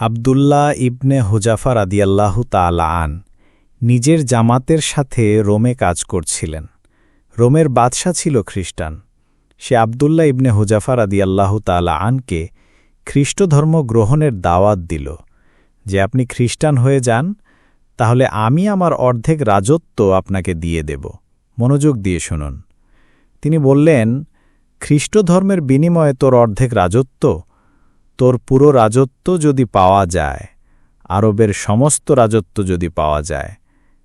আবদুল্লাহ ইবনে Huzafa রাদিয়াল্লাহু তাআলা আন, নিজের জামাতের সাথে রোমে কাজ করছিলেন। রোমের বাদশা ছিল খ্রিস্টান। সে আবদুল্লাহ ইবনে হুজাফা রাদিয়াল্লাহু তাআলা আনকে খ্রিস্ট ধর্ম গ্রহণের দাওয়াত দিল যে, আপনি খ্রিস্টান হয়ে যান, তাহলে আমি আমার অর্ধেক রাজত্ব আপনাকে দিয়ে দেব। মনোযোগ দিয়ে শুনুন। তিনি বললেন খ্রিস্ট ধর্মের বিনিময়ে তোর অর্ধেক রাজত্ব? তোর পুরো রাজত্ব যদি পাওয়া যায়, আরবের সমস্ত রাজত্ব যদি পাওয়া যায়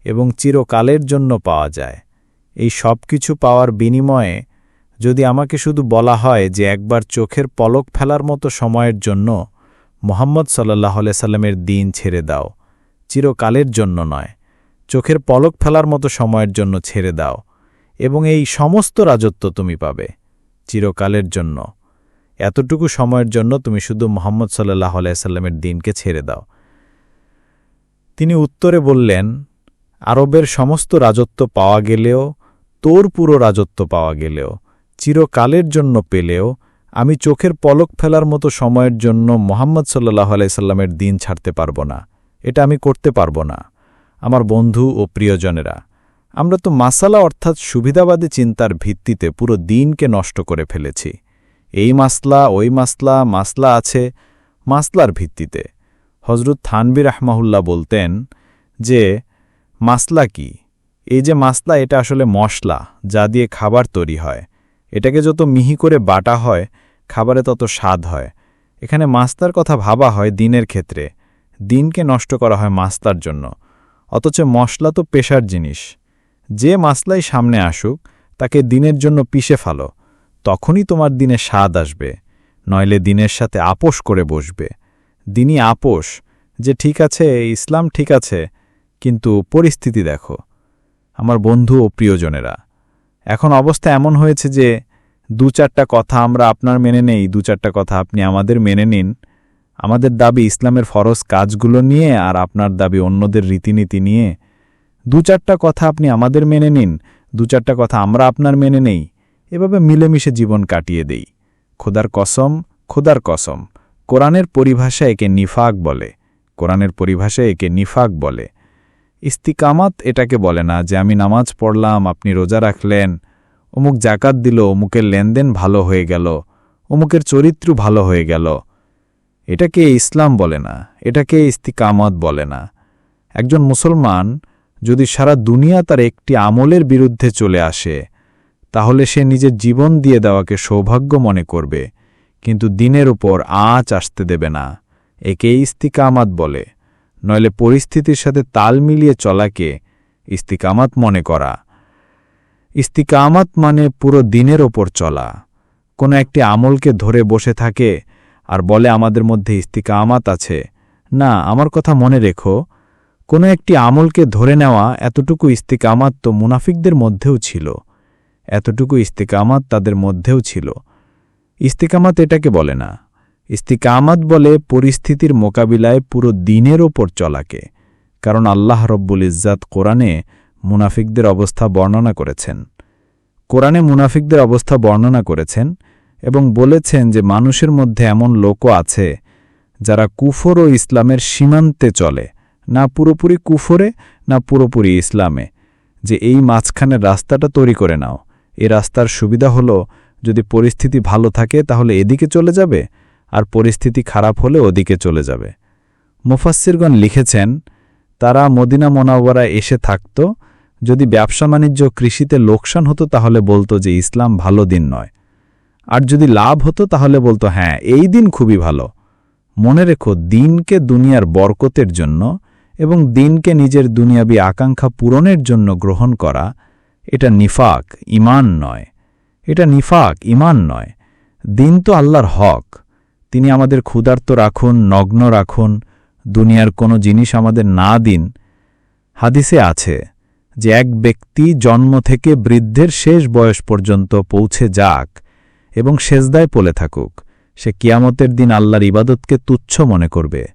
এবং চিরকালের জন্য পাওয়া যায়, এই সব কিছু পাওয়ার বিনিময়ে যদি আমাকে শুধু বলা হয় যে একবার চোখের পলক ফেলার মতো সময়ের জন্য মোহাম্মদ সাল্লাহ সাল্লামের দিন ছেড়ে দাও, চিরকালের জন্য নয়, চোখের পলক ফেলার মতো সময়ের জন্য ছেড়ে দাও এবং এই সমস্ত রাজত্ব তুমি পাবে, চিরকালের জন্য। এতটুকু সময়ের জন্য তুমি শুধু মোহাম্মদ সাল্লাহ আলাইসাল্লামের দিনকে ছেড়ে দাও। তিনি উত্তরে বললেন, আরবের সমস্ত রাজত্ব পাওয়া গেলেও, তোর পুরো রাজত্ব পাওয়া গেলেও, চিরকালের জন্য পেলেও, আমি চোখের পলক ফেলার মতো সময়ের জন্য মোহাম্মদ সাল্লাহ আলাইসাল্লামের দিন ছাড়তে পারব না। এটা আমি করতে পারব না। আমার বন্ধু ও প্রিয়জনেরা, আমরা তো মাসালা অর্থাৎ সুবিধাবাদী চিন্তার ভিত্তিতে পুরো দিনকে নষ্ট করে ফেলেছি। এই মাসলা, ওই মাসলা মাসলা আছে মাসলার ভিত্তিতে। হজরত থানবির রাহমাহুল্লাহ বলতেন যে, মাসলা কি? এই যে মাসলা, এটা আসলে মশলা, যা দিয়ে খাবার তৈরি হয়। এটাকে যত মিহি করে বাটা হয়, খাবারে তত স্বাদ হয়। এখানে মাস্তার কথা ভাবা হয় দিনের ক্ষেত্রে। দিনকে নষ্ট করা হয় মাস্তার জন্য। অথচ মশলা তো পেশার জিনিস। যে মাসলাই সামনে আসুক, তাকে দিনের জন্য পিষে ফালো। তখনই তোমার দিনে স্বাদ আসবে, নইলে দিনের সাথে আপোষ করে বসবে। দিনই আপোষ, যে ঠিক আছে, ইসলাম ঠিক আছে, কিন্তু পরিস্থিতি দেখো। আমার বন্ধু ও প্রিয়জনেরা, এখন অবস্থা এমন হয়েছে যে দু চারটা কথা আমরা আপনার মেনে নেই, দু চারটা কথা আপনি আমাদের মেনে নিন। আমাদের দাবি ইসলামের ফরজ কাজগুলো নিয়ে আর আপনার দাবি অন্যদের রীতিনীতি নিয়ে। দু চারটা কথা আপনি আমাদের মেনে নিন, দু চারটা কথা আমরা আপনার মেনে নেই। এভাবে মিলেমিশে জীবন কাটিয়ে দেই। খোদার কসম খোদার কসম। কোরআনের পরিভাষা একে নিফাক বলে। কোরআনের পরিভাষা একে নিফাক বলে। ইস্তিকামাত এটাকে বলে না যে আমি নামাজ পড়লাম, আপনি রোজা রাখলেন, অমুক জাকাত দিল, অমুকের লেনদেন ভালো হয়ে গেল, অমুকের চরিত্র ভালো হয়ে গেল। এটাকে ইসলাম বলে না, এটাকে ইস্তিকামত বলে না। একজন মুসলমান যদি সারা দুনিয়া তার একটি আমলের বিরুদ্ধে চলে আসে তাহলে সে নিজের জীবন দিয়ে দেওয়াকে সৌভাগ্য মনে করবে, কিন্তু দিনের উপর আঁচ আসতে দেবে না। একে ইস্তিকামাত বলে। নইলে পরিস্থিতির সাথে তাল মিলিয়ে চলাকে ইস্তিকামাত মনে করা। ইস্তিকামাত মানে পুরো দিনের ওপর চলা। কোনো একটি আমলকে ধরে বসে থাকে আর বলে, আমাদের মধ্যে ইস্তিকামাত আছে। না, আমার কথা মনে রেখো, কোনো একটি আমলকে ধরে নেওয়া এতটুকু ইস্তিকামাত তো মুনাফিকদের মধ্যেও ছিল। এতটুকু ইস্তিকামাত তাদের মধ্যেও ছিল। ইস্তিকামাত এটাকে বলে না। ইস্তিকামাত বলে পরিস্থিতির মোকাবিলায় পুরো দিনের ওপর চলাকে, কারণ আল্লাহ রব্বুল ইজ্জাত কোরআনে মুনাফিকদের অবস্থা বর্ণনা করেছেন। কোরআনে মুনাফিকদের অবস্থা বর্ণনা করেছেন এবং বলেছেন যে মানুষের মধ্যে এমন লোকও আছে যারা কুফর ও ইসলামের সীমান্তে চলে, না পুরোপুরি কুফরে, না পুরোপুরি ইসলামে। যে এই মাঝখানের রাস্তাটা তৈরি করে নাও এ রাস্তার সুবিধা হলো, যদি পরিস্থিতি ভালো থাকে তাহলে এদিকে চলে যাবে, আর পরিস্থিতি খারাপ হলে ওদিকে চলে যাবে। মুফাসিরগণ লিখেছেন, তারা মদিনা মোনাওয়ারা এসে থাকত, যদি ব্যবসা বাণিজ্য কৃষিতে লোকসান হতো তাহলে বলতো যে ইসলাম ভালো দিন নয়। আর যদি লাভ হতো তাহলে বলতো হ্যাঁ এই দিন খুবই ভালো। মনে রেখো, দিনকে দুনিয়ার বরকতের জন্য এবং দিনকে নিজের দুনিয়াবী আকাঙ্ক্ষা পূরণের জন্য গ্রহণ করা এটা নিফাক ইমান নয়। এটা নিফাক ইমান নয়। দিন তো আল্লাহর হক। তিনি আমাদের ক্ষুধার্ত রাখুন, নগ্ন রাখুন, দুনিয়ার কোনো জিনিস আমাদের না দিন। হাদিসে আছে যে এক ব্যক্তি জন্ম থেকে বৃদ্ধের শেষ বয়স পর্যন্ত পৌঁছে যাক এবং সেজদায় পলে থাকুক, সে কিয়ামতের দিন আল্লাহর ইবাদতকে তুচ্ছ মনে করবে।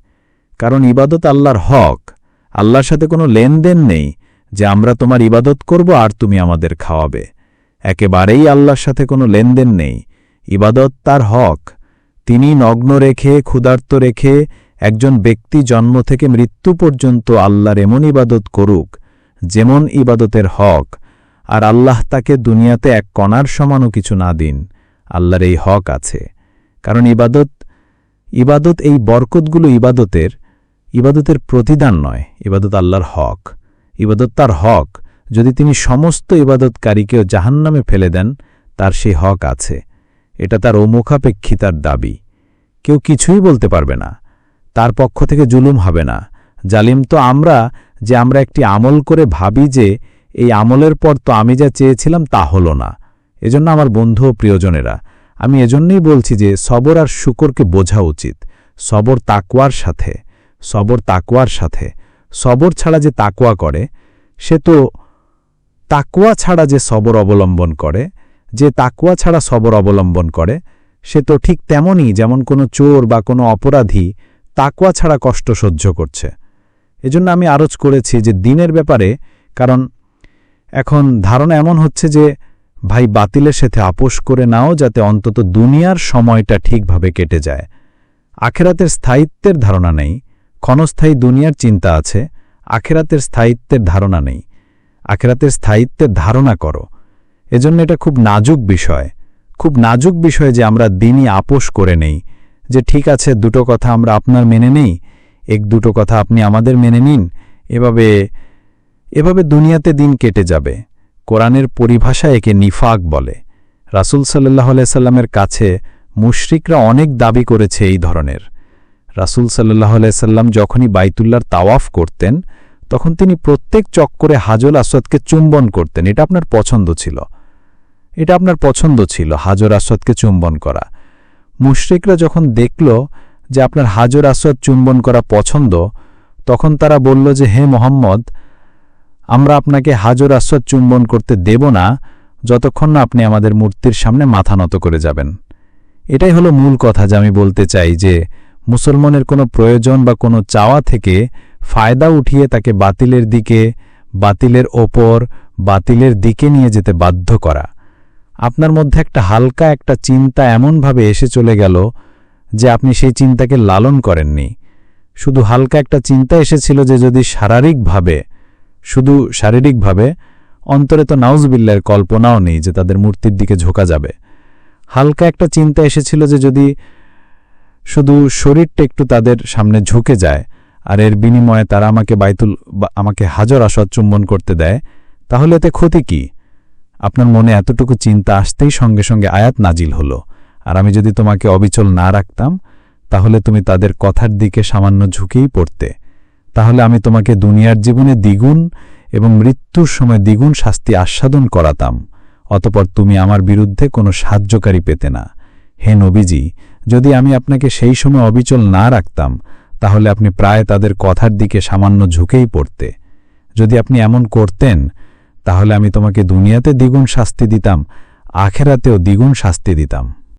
কারণ ইবাদত আল্লাহর হক। আল্লাহর সাথে কোনো লেনদেন নেই। যে আমরা তোমার ইবাদত করব আর তুমি আমাদের খাওয়াবে। একেবারেই আল্লাহর সাথে কোনো লেনদেন নেই। ইবাদত তার হক। তিনি নগ্ন রেখে, ক্ষুধার্ত রেখে একজন ব্যক্তি জন্ম থেকে মৃত্যু পর্যন্ত আল্লাহর এমন ইবাদত করুক, যেমন ইবাদতের হক, আর আল্লাহ তাকে দুনিয়াতে এক কণার সমানও কিছু না দিন। আল্লাহর এই হক আছে। কারণ ইবাদত ইবাদত এই বরকতগুলো ইবাদতের ইবাদতের প্রতিদান নয়, ইবাদত আল্লাহর হক। ইবাদত তার হক, যদি তিনি সমস্ত ইবাদতকারীকেও জাহান্নামে ফেলে দেন, তার সেই হক আছে। এটা তার অমুখাপেক্ষিতার দাবি। কেউ কিছুই বলতে পারবে না। তার পক্ষ থেকে জুলুম হবে না। জালিম তো আমরা, যে আমরা একটি আমল করে ভাবি যে, এই আমলের পর তো আমি যা চেয়েছিলাম তা হলো না। এজন্য আমার বন্ধু ও প্রিয়জনেরা, আমি এজন্যই বলছি যে, সবর আর শুকরকে বোঝা উচিত। সবর তাকুয়ার সাথে। সবর তাকুয়ার সাথে। সবর ছাড়া যে তাকুয়া করে, সে তো তাকুয়া ছাড়া যে সবর অবলম্বন করে, যে তাকুয়া ছাড়া সবর অবলম্বন করে, সে তো ঠিক তেমনই যেমন কোনো চোর বা কোনো অপরাধী তাকুয়া ছাড়া কষ্ট সহ্য করছে। এজন্য আমি আরজ করেছি যে দিনের ব্যাপারে, কারণ এখন ধারণা এমন হচ্ছে যে ভাই বাতিলের সাথে আপোষ করে নাও যাতে অন্তত দুনিয়ার সময়টা ঠিকভাবে কেটে যায়। আখেরাতের স্থায়িত্বের ধারণা নেই। ক্ষণস্থায়ী দুনিয়ার চিন্তা আছে, আখেরাতের স্থায়িত্বের ধারণা নেই। আখেরাতের স্থায়িত্বের ধারণা করো। এজন্য এটা খুব নাজুক বিষয়। খুব নাজুক বিষয় যে আমরা দিনই আপোষ করে নেই, যে ঠিক আছে, দুটো কথা আমরা আপনার মেনে নেই, এক দুটো কথা আপনি আমাদের মেনে নিন, এভাবে এভাবে দুনিয়াতে দিন কেটে যাবে। কোরআনের পরিভাষা একে নিফাক বলে। রাসুল সাল্লাহ সাল্লামের কাছে মুশরিকরা অনেক দাবি করেছে এই ধরনের। রাসুল সাল্লাহ সাল্লাম যখনই বাইতুল্লার তাওয়াফ করতেন, তখন তিনি প্রত্যেক চক্করে হাজল আসওয়াদকে চুম্বন করতেন। এটা আপনার পছন্দ ছিল। এটা আপনার পছন্দ ছিল, হাজর আসওয়াদকে চুম্বন করা। মুশরিকরা যখন দেখল যে আপনার হাজর আসওয়াদ চুম্বন করা পছন্দ, তখন তারা বলল যে, হে মোহাম্মদ, আমরা আপনাকে হাজর আসওয়াদ চুম্বন করতে দেব না, যতক্ষণ না আপনি আমাদের মূর্তির সামনে মাথা নত করে যাবেন। এটাই হলো মূল কথা যে আমি বলতে চাই যে মুসলমানের কোনো প্রয়োজন বা কোনো চাওয়া থেকে ফায়দা উঠিয়ে তাকে বাতিলের দিকে, বাতিলের ওপর, বাতিলের দিকে নিয়ে যেতে বাধ্য করা। আপনার মধ্যে একটা হালকা, একটা চিন্তা এমনভাবে এসে চলে গেল যে আপনি সেই চিন্তাকে লালন করেননি। শুধু হালকা একটা চিন্তা এসেছিল যে যদি শারীরিকভাবে, শুধু শারীরিকভাবে, অন্তরে তো নাউজবিল্লার কল্পনাও নেই যে তাদের মূর্তির দিকে ঝোঁকা যাবে। হালকা একটা চিন্তা এসেছিল যে যদি শুধু শরীরটা একটু তাদের সামনে ঝুঁকে যায়, আর এর বিনিময়ে তারা আমাকে বাইতুল আমাকে হাজার আসদ চুম্বন করতে দেয়, তাহলে এতে ক্ষতি কি? আপনার মনে এতটুকু চিন্তা আসতেই সঙ্গে সঙ্গে আয়াত নাজিল হলো, আর আমি যদি তোমাকে অবিচল না রাখতাম, তাহলে তুমি তাদের কথার দিকে সামান্য ঝুঁকেই পড়তে। তাহলে আমি তোমাকে দুনিয়ার জীবনে দ্বিগুণ এবং মৃত্যুর সময় দ্বিগুণ শাস্তি আস্বাদন করাতাম, অতপর তুমি আমার বিরুদ্ধে কোনো সাহায্যকারী পেতে না। হে নবীজি যদি আমি আপনাকে সেই সময় অবিচল না রাখতাম, তাহলে আপনি প্রায় তাদের কথার দিকে সামান্য ঝুঁকেই পড়তে। যদি আপনি এমন করতেন, তাহলে আমি তোমাকে দুনিয়াতে দ্বিগুণ শাস্তি দিতাম, আখেরাতেও দ্বিগুণ শাস্তি দিতাম।